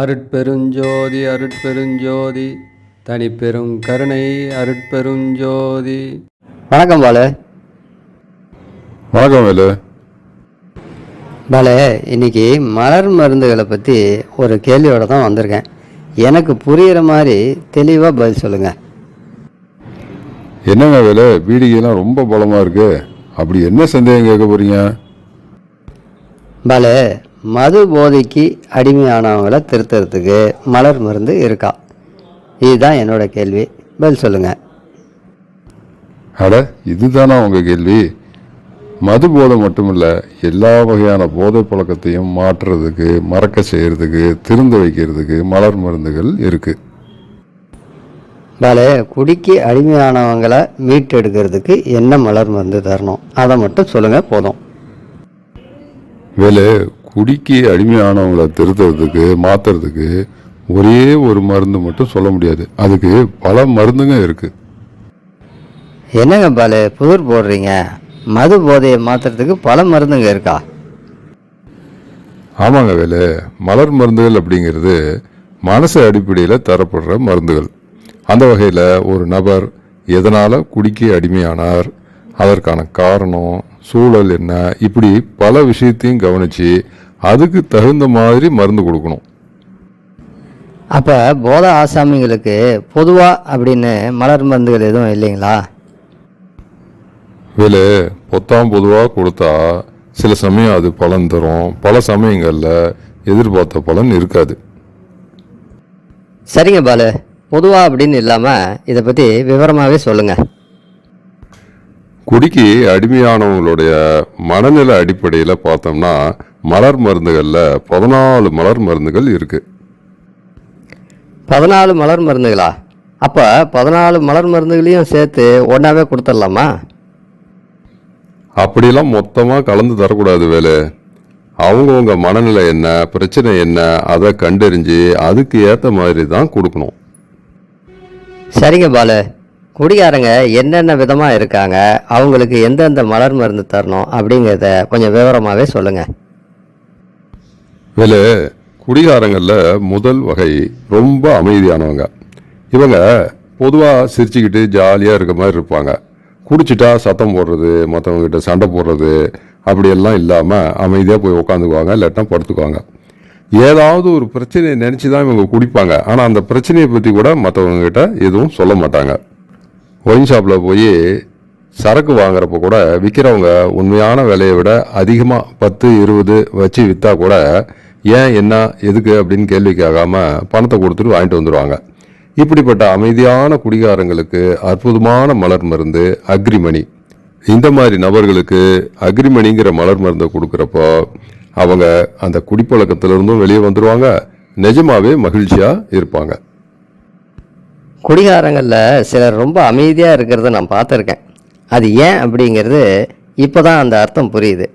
அருட்பெருஞ்சோதி அருட்பெருஞ்சோதி தனிப்பெரும் கருணை அருட்பெருஞ்சோதி. வணக்கம் பாலு. வணக்கம் வேலு பாலு இன்னைக்கு மலர் மருந்துகளை பற்றி ஒரு கேள்வியோட தான் வந்திருக்கேன். எனக்கு புரிகிற மாதிரி தெளிவாக பதில் சொல்லுங்கள் என்னங்க வேலு? பீடிகைலாம் ரொம்ப பலமா இருக்கு. அப்படி என்ன சந்தேகம் கேட்க போறீங்க? பாலு மது போதைக்கு அடிமையானவங்கள திருத்துறதுக்கு மலர் மருந்து இருக்கா? இதுதான் என்னோட கேள்வி. பதில் சொல்லுங்கள் அட இதுதானா உங்க கேள்வி? மது போதை மட்டுமில்ல எல்லா வகையான போதை பழக்கத்தையும் மாற்றுறதுக்கு மறக்க செய்யறதுக்கு திருந்த வைக்கிறதுக்கு மலர் மருந்துகள் இருக்கு. பாலு குடிக்கு அடிமையானவங்கள மீட்டெடுக்கிறதுக்கு என்ன மலர் மருந்து தரணும்? அதை மட்டும் சொல்லுங்கள் போதும். வேலு குடிக்கு அடிமையானவங்களை திருத்துறதுக்கு மாத்துறதுக்கு ஒரே ஒரு மருந்து மட்டும் சொல்ல முடியாது. அதுக்கு பல மருந்துங்க இருக்கு. என்னங்க பாலு புதிர் போடுறீங்க? மது போதையை மாற்றுறதுக்கு பல மருந்துங்க இருக்கா? ஆமாங்க வேலு மலர் மருந்துகள் அப்படிங்கிறது மனசு அடிப்படையில் தரப்படுற மருந்துகள். அந்த வகையில் ஒரு நபர் எதனால் குடிக்க அடிமையானார் அதற்கான காரணம் சூழல் என்ன? இப்படி பல விஷயத்தையும் கவனித்து அதுக்கு தகுந்த மாதிரி மருந்து கொடுக்கணும். அப்போ போதை ஆசாமிங்களுக்கு பொதுவாக அப்படின்னு மலர் மருந்துகள் எதுவும் இல்லைங்களா? வேலு பொத்தாம் பொதுவாக கொடுத்தா சில சமயம் அது பலன் தரும். பல சமயங்களில் எதிர்பார்த்த பலன் இருக்காது. சரிங்க பாலு. பொதுவாக அப்படின்னு இல்லாமல் இதை பற்றி விவரமாகவே சொல்லுங்கள் குடிக்கு அடிமையானவங்களுடைய மனநிலை அடிப்படையில் பார்த்தோம்னா மலர் மருந்துகளில் பதினாலு மலர் மருந்துகள் இருக்கு. பதினாலு மலர் மருந்துகளா? அப்போ பதினாலு மலர் மருந்துகளையும் சேர்த்து ஒன்றாவே கொடுத்துடலாமா? அப்படிலாம் மொத்தமாக கலந்து தரக்கூடாது வேலை. அவங்கவுங்க மனநிலை என்ன பிரச்சனை என்ன அதை கண்டறிஞ்சு அதுக்கு ஏற்ற மாதிரி தான் கொடுக்கணும். சரிங்க பாலு. குடிகாரங்க என்னென்ன விதமாக இருக்காங்க அவங்களுக்கு எந்தெந்த மலர் மருந்து தரணும் அப்படிங்கிறத கொஞ்சம் விவரமாகவே சொல்லுங்கள் வேலை குடிகாரங்களில் முதல் வகை ரொம்ப அமைதியானவங்க. இவங்க பொதுவாக சிரிச்சுக்கிட்டு ஜாலியாக இருக்க மாதிரி இருப்பாங்க. குடிச்சிட்டா சத்தம் போடுறது மற்றவங்ககிட்ட சண்டை போடுறது அப்படியெல்லாம் இல்லாமல் அமைதியாக போய் உட்காந்துக்குவாங்க இல்லாட்டினா படுத்துக்குவாங்க. ஏதாவது ஒரு பிரச்சனையை நினச்சி தான் இவங்க குடிப்பாங்க. ஆனால் அந்த பிரச்சனையை பற்றி கூட மற்றவங்ககிட்ட எதுவும் சொல்ல மாட்டாங்க. ஒயின் ஷாப்பில் போய் சரக்கு வாங்குறப்ப கூட விற்கிறவங்க உண்மையான விலையை விட அதிகமாக பத்து இருபது வச்சு விற்றா கூட ஏன் என்ன எதுக்கு அப்படின்னு கேள்வி கேட்காமல் பணத்தை கொடுத்துட்டு வாங்கிட்டு வந்துடுவாங்க இப்படிப்பட்ட அமைதியான குடிகாரங்களுக்கு அற்புதமான மலர் மருந்து அக்ரிமணி. இந்த மாதிரி நபர்களுக்கு அக்ரிமணிங்கிற மலர் மருந்தை கொடுக்குறப்போ அவங்க அந்த குடிப்பழக்கத்திலிருந்தும் வெளியே வந்துடுவாங்க நிஜமாவே மகிழ்ச்சியாக இருப்பாங்க. குடிகாரங்களில் சிலர் ரொம்ப அமைதியாக இருக்கிறத நான் பார்த்துருக்கேன். அது ஏன் அப்படிங்கிறது இப்போ தான் அந்த அர்த்தம் புரியுது.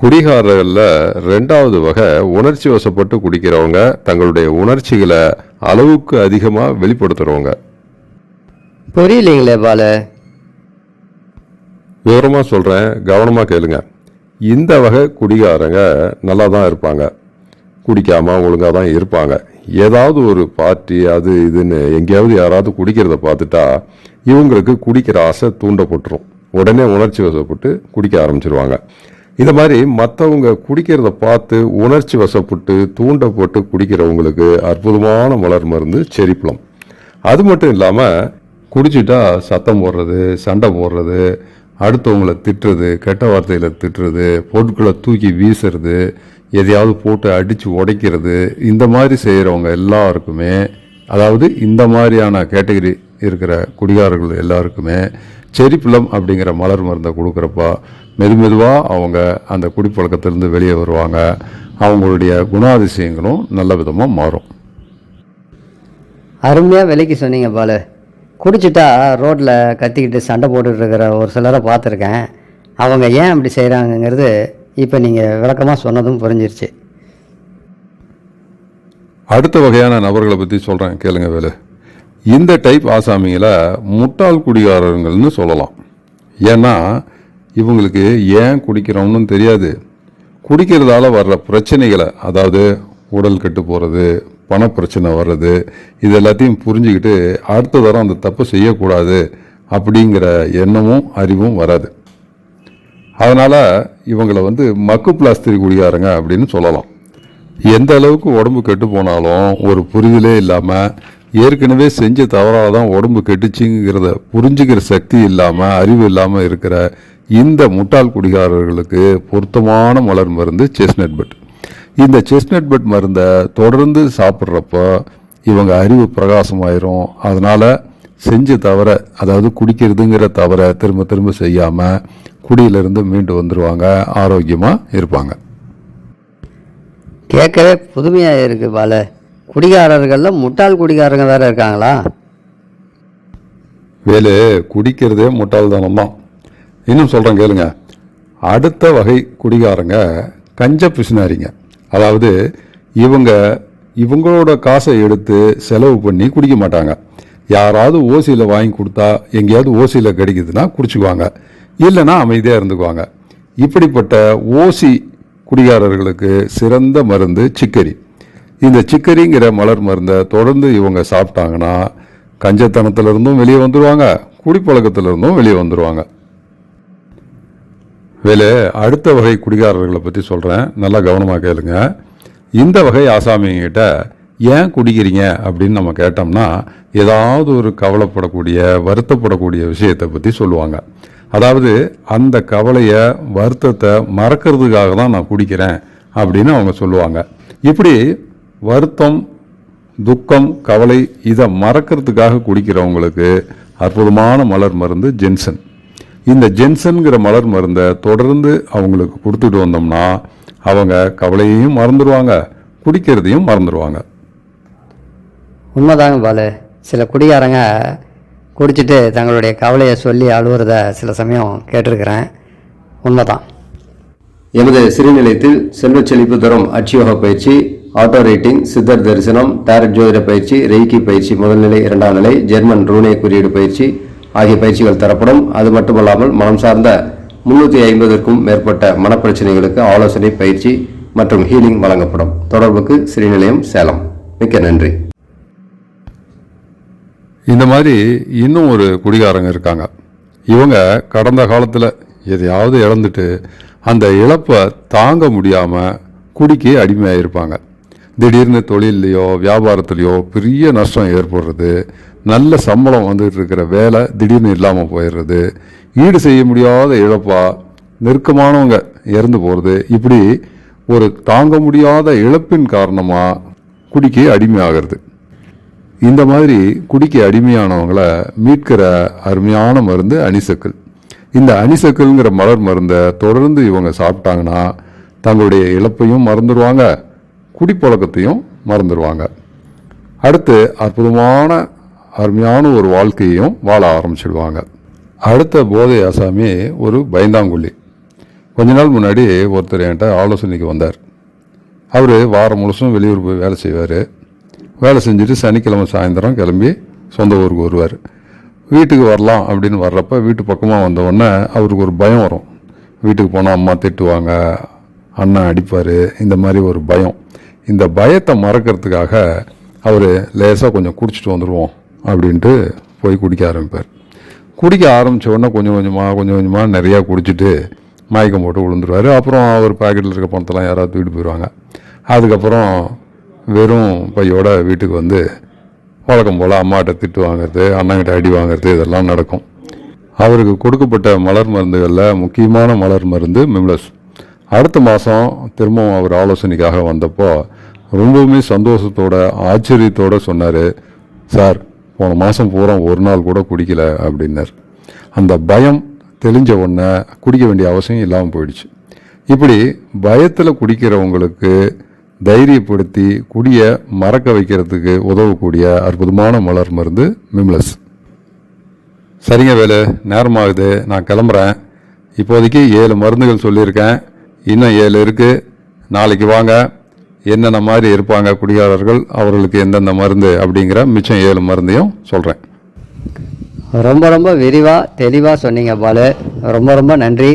குடிகாரர்களில் ரெண்டாவது வகை உணர்ச்சி வசப்பட்டு குடிக்கிறவங்க தங்களுடைய உணர்ச்சிகளை அளவுக்கு அதிகமாக வெளிப்படுத்துகிறவங்க புரியலைங்களே பாலு. விவரமாக சொல்கிறேன் கவனமாக கேளுங்க. இந்த வகை குடிகாரங்க நல்லா தான் இருப்பாங்க. குடிக்காமல் ஒழுங்காக தான் இருப்பாங்க. ஏதாவது ஒரு பார்ட்டி அது இதுன்னு எங்கேயாவது யாராவது குடிக்கிறத பார்த்துட்டா இவங்களுக்கு குடிக்கிற ஆசை தூண்டப்பட்டுரும். உடனே உணர்ச்சி வசப்பட்டு குடிக்க ஆரம்பிச்சிருவாங்க. இந்த மாதிரி மற்றவங்க குடிக்கிறத பார்த்து உணர்ச்சி வசப்பட்டு தூண்டப்பட்டு குடிக்கிறவங்களுக்கு அற்புதமான மலர் மருந்து செரிப்பழம். அது மட்டும் இல்லாமல் குடிச்சிட்டா சத்தம் போடுறது சண்டை போடுறது அடுத்தவங்களை திட்டுறது கெட்ட வார்த்தையில் திட்டுறது பொருட்களை தூக்கி வீசுறது எதையாவது போட்டு அடித்து உடைக்கிறது இந்த மாதிரி செய்கிறவங்க எல்லாருக்குமே அதாவது இந்த மாதிரியான கேட்டகரி இருக்கிற குடிகாரர்கள் எல்லாருக்குமே செரிப்பிளம் அப்படிங்கிற மலர் மருந்தை கொடுக்குறப்ப மெது மெதுவாக அவங்க அந்த குடிப்பழக்கத்திலேருந்து வெளியே வருவாங்க. அவங்களுடைய குணாதிசயங்களும் நல்ல விதமாக மாறும். அருமையாக விலைக்கு சொன்னீங்க பாலு. குடிச்சிட்டா ரோட்டில் கத்திக்கிட்டு சண்டை போட்டுட்டு இருக்கிற ஒரு சிலரை பார்த்துருக்கேன். அவங்க ஏன் அப்படி செய்கிறாங்கங்கிறது இப்போ நீங்கள் விளக்கமாக சொன்னதும் புரிஞ்சிருச்சு. அடுத்த வகையான நபர்களை பற்றி சொல்கிறேன் கேளுங்க வேலு. இந்த டைப் ஆசாமிகளை முட்டாள் குடிகாரர்கள்னு சொல்லலாம். ஏன்னா இவங்களுக்கு ஏன் குடிக்கிறோம்னு தெரியாது. குடிக்கிறதால வர்ற பிரச்சனைகளை அதாவது உடல் கெட்டு போகிறது பணப்பிரச்சனை வர்றது இது எல்லாத்தையும் புரிஞ்சுக்கிட்டு அடுத்த தரம் அந்த தப்பு செய்யக்கூடாது அப்படிங்கிற எண்ணமும் அறிவும் வராது. அதனால் இவங்களை வந்து மக்கு பிளாஸ்திரி குடிகாரங்க அப்படின்னு சொல்லலாம். எந்த அளவுக்கு உடம்பு கெட்டு போனாலும் ஒரு புரிதலே இல்லாமல் ஏற்கனவே செஞ்ச தவறாக தான் உடம்பு கெட்டுச்சுங்கிறத புரிஞ்சுக்கிற சக்தி இல்லாமல் அறிவு இல்லாமல் இருக்கிற இந்த முட்டாள் குடிகாரர்களுக்கு பொருத்தமான மலர் மருந்து செஸ்னட் பட் இந்த செஸ்னட் பட் மருந்தை தொடர்ந்து சாப்பிட்றப்போ இவங்க அறிவு பிரகாசமாயிரும். அதனால் செஞ்ச தவிர அதாவது குடிக்கிறதுங்கிற தவிர திரும்ப திரும்ப செய்யாமல் குடியிலிருந்து மீண்டு வந்துடுவாங்க ஆரோக்கியமாக இருப்பாங்க. கேட்கவே புதுமையாக இருக்குது பால. குடிகாரர்களில் முட்டாள் குடிகாரங்க வேற இருக்காங்களா? வேலு குடிக்கிறதே முட்டாள்தனம் தான் இன்னும் சொல்கிறேன் கேளுங்க. அடுத்த வகை குடிகாரங்க கஞ்ச பிசினாரிங்க. அதாவது இவங்க இவங்களோட காசை எடுத்து செலவு பண்ணி குடிக்க மாட்டாங்க. யாராவது ஓசியில் வாங்கி கொடுத்தா எங்கேயாவது ஓசியில் கிடைக்குதுன்னா குடிச்சுக்குவாங்க. இல்லைன்னா அமைதியாக இருந்துக்குவாங்க. இப்படிப்பட்ட ஓசி குடிகாரர்களுக்கு சிறந்த மருந்து சிக்கரி. இந்த சிக்கரிங்கிற மலர் மருந்தை தொடர்ந்து இவங்க சாப்பிட்டாங்கன்னா கஞ்சத்தனத்திலிருந்தும் வெளியே வந்துடுவாங்க குடிப்பழக்கத்திலிருந்தும் வெளியே வந்துடுவாங்க வேலு அடுத்த வகை குடிகாரர்களை பற்றி சொல்கிறேன் நல்லா கவனமாக கேளுங்க. இந்த வகை ஆசாமிங்கிட்ட ஏன் குடிக்கிறீங்க அப்படின்னு நம்ம கேட்டோம்னா ஏதாவது ஒரு கவலைப்படக்கூடிய வருத்தப்படக்கூடிய விஷயத்தை பற்றி சொல்லுவாங்க. அதாவது அந்த கவலையை வருத்தத்தை மறக்கிறதுக்காக தான் நான் குடிக்கிறேன் அப்படின்னு அவங்க சொல்லுவாங்க. இப்படி வருத்தம் துக்கம் கவலை இதை மறக்கிறதுக்காக குடிக்கிறவங்களுக்கு அற்புதமான மலர் மருந்து ஜென்சன். இந்த ஜென்சன்கிற மலர் மருந்தை தொடர்ந்து அவங்களுக்கு கொடுத்துட்டு வந்தோம்னா அவங்க கவலையையும் மறந்துடுவாங்க குடிக்கிறதையும் மறந்துடுவாங்க உண்மைதாங்க பாலு. சில குடிகாரங்க குடிச்சிட்டு தங்களுடைய கவலையை சொல்லி அழுவுறத சில சமயம் கேட்டிருக்கிறேன். உண்மைதான். எமது சிறுநிலையத்தில் செல்வச் செழிப்பு தரும் அட்சியோக பயிற்சி ஆட்டோ ரேட்டிங் சித்தர் தரிசனம் டாரட் ஜோதிட பயிற்சி ரெய்கி பயிற்சி முதல்நிலை இரண்டாம் நிலை ஜெர்மன் ரூனே குறியீடு பயிற்சி ஆகிய பயிற்சிகள் தரப்படும். அது மட்டுமல்லாமல் மனம் சார்ந்த முன்னூற்றி ஐம்பதற்கும் மேற்பட்ட மனப்பிரச்சனைகளுக்கு ஆலோசனை பயிற்சி மற்றும் ஹீலிங் வழங்கப்படும். தொடர்புக்கு ஸ்ரீநிலையம் சேலம். மிக்க நன்றி. இந்த மாதிரி இன்னும் ஒரு குடிகாரங்க இருக்காங்க. இவங்க கடந்த காலத்தில் எதையாவது இழந்துட்டு அந்த இழப்பை தாங்க முடியாமல் குடிக்கு அடிமையாக இருப்பாங்க திடீர்னு தொழில்லையோ வியாபாரத்துலேயோ பெரிய நஷ்டம் ஏற்படுறது. நல்ல சம்பளம் வந்துட்டு இருக்கிற வேலை திடீர்னு இல்லாமல் போயிடுறது. ஈடு செய்ய முடியாத இழப்பாக நெருக்கமானவங்க இறந்து போகிறது இப்படி ஒரு தாங்க முடியாத இழப்பின் காரணமாக குடிக்கு அடிமையாகிறது. இந்த மாதிரி குடிக்கு அடிமையானவங்களை மீட்கிற அருமையான மருந்து அணிசக்கல். இந்த அணிசக்கல்ங்கிற மலர் மருந்தை தொடர்ந்து இவங்க சாப்பிட்டாங்கன்னா தங்களுடைய இழப்பையும் மறந்துடுவாங்க. குடிப்பழக்கத்தையும் மறந்துடுவாங்க. அடுத்து அற்புதமான அருமையான ஒரு வாழ்க்கையையும் வாழ ஆரம்பிச்சிடுவாங்க. அடுத்த போதை ஆசாமி ஒரு பயந்தாங்குள்ளி கொஞ்ச நாள் முன்னாடி ஒருத்தர் என்கிட்ட ஆலோசனைக்கு வந்தார். அவர் வாரம் முழுசும் வெளியூர் போய் வேலை செய்வார். வேலை செஞ்சுட்டு சனிக்கிழமை சாயந்தரம் கிளம்பி சொந்த ஊருக்கு வருவார். வீட்டுக்கு வரலாம் அப்படின்னு வர்றப்ப வீட்டு பக்கமாக வந்தவுடனே அவருக்கு ஒரு பயம் வரும். வீட்டுக்கு போனால் அம்மா திட்டுவாங்க அண்ணன் அடிப்பார் இந்த மாதிரி ஒரு பயம். இந்த பயத்தை மறக்கிறதுக்காக அவர் லேசாக கொஞ்சம் குடிச்சிட்டு வந்துடுவோம் அப்படின்ட்டு போய் குடிக்க ஆரம்பிப்பார். குடிக்க ஆரம்பித்த கொஞ்சம் கொஞ்சமாக கொஞ்சம் கொஞ்சமாக நிறையா குடிச்சிட்டு மயக்கம் போட்டு விழுந்துருவார். அப்புறம் அவர் பாக்கெட்டில் இருக்க பணத்தெல்லாம் யாராவது தூக்கிட்டு போயிடுவாங்க அதுக்கப்புறம் வெறும் பையோட வீட்டுக்கு வந்து வழக்கம் போல் அம்மாட்ட திட்டு வாங்குறது அண்ணங்கிட்ட அடி வாங்குறது இதெல்லாம் நடக்கும். அவருக்கு கொடுக்கப்பட்ட மலர் மருந்துகளில் முக்கியமான மலர் மருந்து மிம்லஸ். அடுத்த மாதம் திரும்பவும் அவர் ஆலோசனைக்காக வந்தப்போ ரொம்பவுமே சந்தோஷத்தோட ஆச்சரியத்தோட சொன்னார் சார் போன மாதம் பூரா ஒரு நாள் கூட குடிக்கல அப்படின்னார். அந்த பயம் தெளிஞ்ச உடனே குடிக்க வேண்டிய அவசியம் இல்லாமல் போயிடுச்சு. இப்படி பயத்தில் குடிக்கிறவங்களுக்கு தைரியப்படுத்தி குடிய மறக்க வைக்கிறதுக்கு உதவக்கூடிய அற்புதமான மலர் மருந்து மிம்லஸ். சரிங்க வேலு நேரமாகுது. நான் கிளம்புறேன். இப்போதைக்கு ஏழு மருந்துகள் சொல்லியிருக்கேன். இன்னும் ஏழு இருக்குது நாளைக்கு வாங்க. என்னென்ன மாதிரி இருப்பாங்க குடிகாரர்கள் அவர்களுக்கு எந்தெந்த மருந்து அப்படிங்கிற மிச்சம் ஏழு மருந்தையும் சொல்கிறேன் ரொம்ப ரொம்ப விரிவாக தெளிவாக சொன்னீங்க பாலு. ரொம்ப ரொம்ப நன்றி.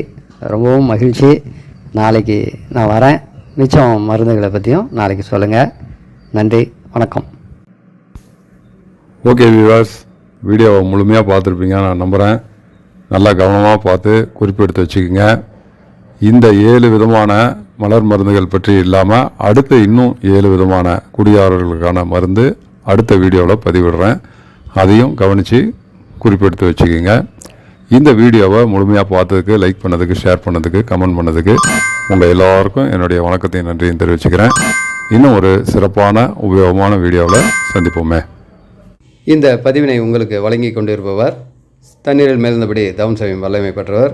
ரொம்பவும் மகிழ்ச்சி. நாளைக்கு நான் வரேன். மிச்சம் மருந்துகளை பற்றியும் நாளைக்கு சொல்லுங்கள் நன்றி. வணக்கம். ஓகே வியூவர்ஸ் வீடியோவை முழுமையாக பார்த்துருப்பீங்க நான் நம்புகிறேன் நல்லா கவனமாக பார்த்து குறிப்பெடுத்து வச்சுக்கோங்க. இந்த ஏழு விதமான மலர் மருந்துகள் பற்றி இல்லாமல் அடுத்த இன்னும் ஏழு விதமான குடியாரர்களுக்கான மருந்து அடுத்த வீடியோவில் பதிவிடுறேன். அதையும் கவனித்து குறிப்பெடுத்து வச்சுக்கோங்க. இந்த வீடியோவை முழுமையாக பார்த்ததுக்கு லைக் பண்ணதுக்கு ஷேர் பண்ணதுக்கு கமெண்ட் பண்ணதுக்கு உங்கள் எல்லாருக்கும் என்னுடைய வணக்கத்தையும் நன்றியும் தெரிவிச்சுக்கிறேன். இன்னும் ஒரு சிறப்பான உபயோகமான வீடியோவில் சந்திப்போமே. இந்த பதிவினை உங்களுக்கு வழங்கி கொண்டிருப்பவர் தண்ணீரில் மேல்ந்தபடி தவன் சமயம் வல்லமை பெற்றவர்